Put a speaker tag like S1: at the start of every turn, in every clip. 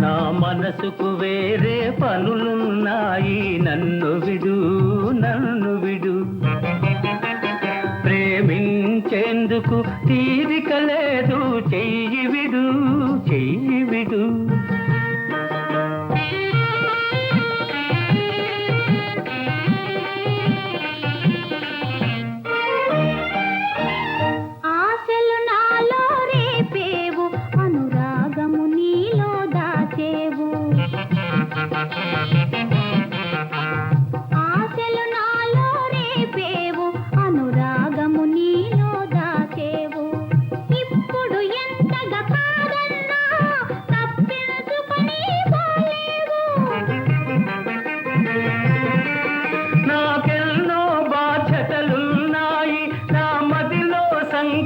S1: నా
S2: మనసుకు వేరే పనులున్నాయి. నన్ను విడు నన్ను విడు. ప్రేమించేందుకు తీరిక లేదు. చెయ్యి విడు చెయ్యి విడు.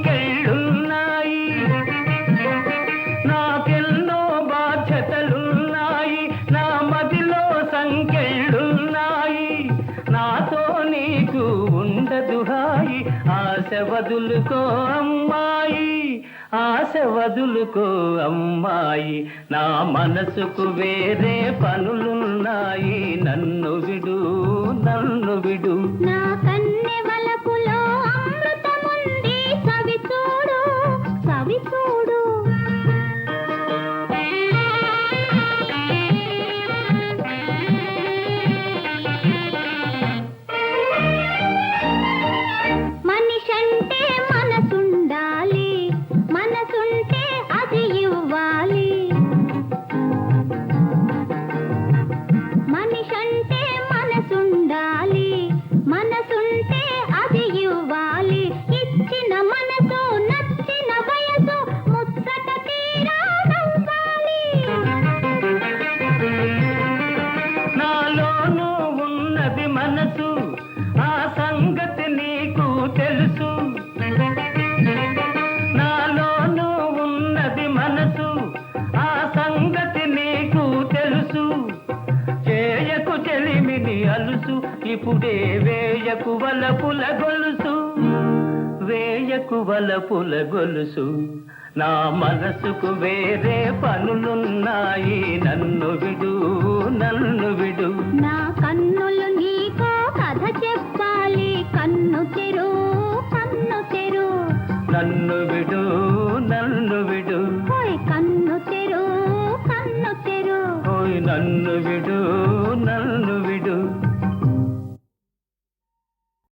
S2: సంఖ్యలున్నాయి నాకెన్నో బాధ్యతలున్నాయి. నా మదిలో సంఖ్యలున్నాయి. నాతో నీకు ఉండదు హాయి. ఆశ వదులుకో అమ్మాయి. ఆశ వదులుకో అమ్మాయి. నా మనసుకు వేరే పనులున్నాయి. నన్ను విడు నన్ను విడు.
S1: నా
S2: ఉన్నది మనసు ఆ సంగతి నీకు తెలుసు. నాలోనూ ఉన్నది మనసు ఆ సంగతి నీకు తెలుసు. చేయకు చెలిమిని అలుసు ఇప్పుడే వేయకు వలపుల గొలుసు. వేయకు వలపుల గొలుసు నా మనసుకు వేరే పనులున్నాయి. నన్ను విడు నన్ను విడు.
S1: నా
S2: నన్ను విడు నన్ను విడు.
S1: కన్ను తెరు కన్ను తెరు.
S2: నన్ను విడు నన్ను విడు